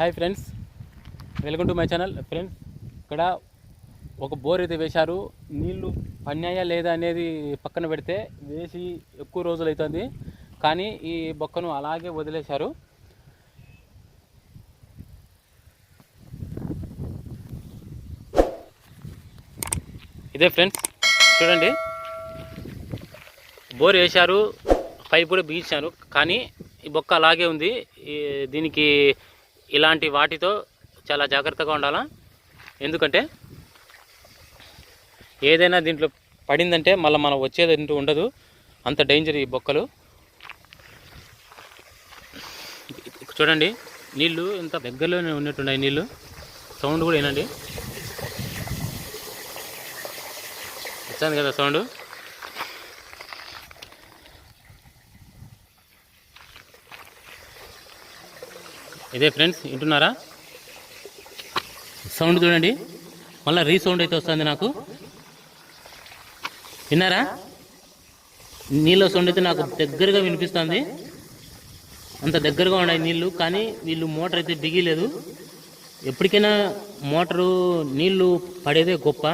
Hi friends. Welcome to my channel. Friends ఇక్కడ ఒక bore అయితే వేశారు. నీళ్ళు పన్నాయా లేదా అనేది పక్కన పెడితే వేసి ఎక్కువ రోజులు అవుతుంది. కానీ ఈ బొక్కను అలాగే వదిలేశారు. ఇదే ఫ్రెండ్స్ చూడండి. బోర్ వేశారు పైపు కూడా బిగించారు. కానీ ఈ బొక్క అలాగే ఉంది. ఈ దీనికి ఇలాంటి వాటితో చాలా జాగ్రత్తగా ఉండాలా? ఎందుకంటే ఏదైనా దీంట్లో పడిందంటే మళ్ళీ మనం వచ్చేది అంటూ ఉండదు. అంత డేంజర్ ఈ బొక్కలు. చూడండి నీళ్ళు ఇంత దగ్గరలోనే ఉన్నట్టున్నాయి నీళ్ళు సౌండ్ కూడా ఏనండి వచ్చాను కదా సౌండ్ ఇదే ఫ్రెండ్స్ వింటున్నారా? సౌండ్ చూడండి. మళ్ళీ రీసౌండ్ అయితే వస్తుంది నాకు. విన్నారా? నీళ్ళ సౌండ్ అయితే నాకు దగ్గరగా వినిపిస్తుంది. అంత దగ్గరగా ఉన్నాయి నీళ్ళు కానీ వీళ్ళు మోటార్ అయితే బిగిలేదు ఎప్పటికైనా మోటారు నీళ్ళు పడేదే గొప్ప.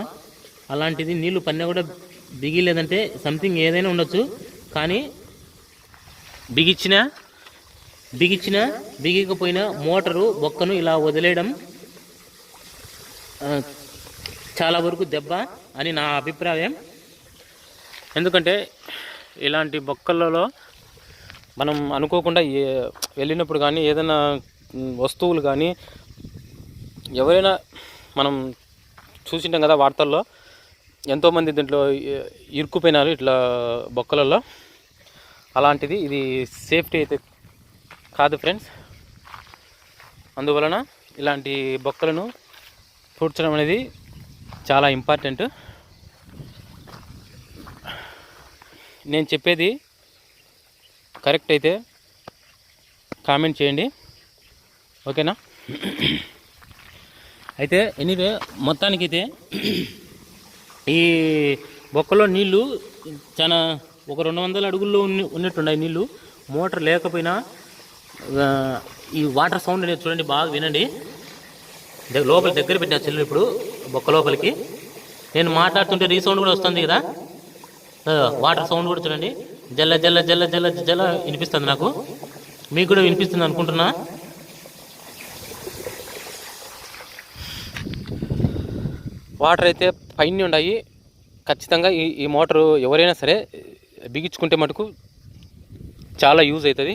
అలాంటిది నీళ్ళు పడినా కూడా బిగిలేదంటే సంథింగ్ ఏదైనా ఉండొచ్చు. కానీ బిగిచ్చినా బిగించిన బిగికపోయినా మోటారు బొక్కను ఇలా వదిలేయడం చాలా వరకు దెబ్బ అని నా అభిప్రాయం. ఎందుకంటే ఇలాంటి బొక్కలలో మనం అనుకోకుండా వెళ్ళినప్పుడు కానీ ఏదైనా వస్తువులు కానీ ఎవరైనా మనం చూసింటాం కదా వార్తల్లో ఎంతోమంది దీంట్లో ఇరుక్కుపోయినారు ఇట్లా బొక్కలలో. అలాంటిది ఇది సేఫ్టీ అయితే కాదు ఫ్రెండ్స్. అందువలన ఇలాంటి బొక్కలను పూడ్చడం అనేది చాలా ఇంపార్టెంట్. నేను చెప్పేది కరెక్ట్ అయితే కామెంట్ చేయండి. ఓకేనా? అయితే ఎనీవే మొత్తానికైతే ఈ బొక్కలో నీళ్ళు చాలా ఒక రెండు వందల అడుగుల్లో ఉన్నట్టున్నాయి నీళ్ళు మోటార్ లేకపోయినా ఈ వాటర్ సౌండ్ అనేది చూడండి బాగా వినండి. లోపల దగ్గర పెట్టిన చెల్లెలు ఇప్పుడు బొక్క లోపలికి. నేను మాట్లాడుతుంటే రీసౌండ్ కూడా వస్తుంది కదా. వాటర్ సౌండ్ కూడా చూడండి. జల్ల జల్ల జల్ల జల్ల జల్ల వినిపిస్తుంది నాకు. మీకు కూడా వినిపిస్తుంది అనుకుంటున్నా. వాటర్ అయితే పైన ఉన్నాయి ఖచ్చితంగా ఈ ఈ మోటారు ఎవరైనా సరే బిగించుకుంటే మటుకు చాలా యూజ్ అవుతుంది.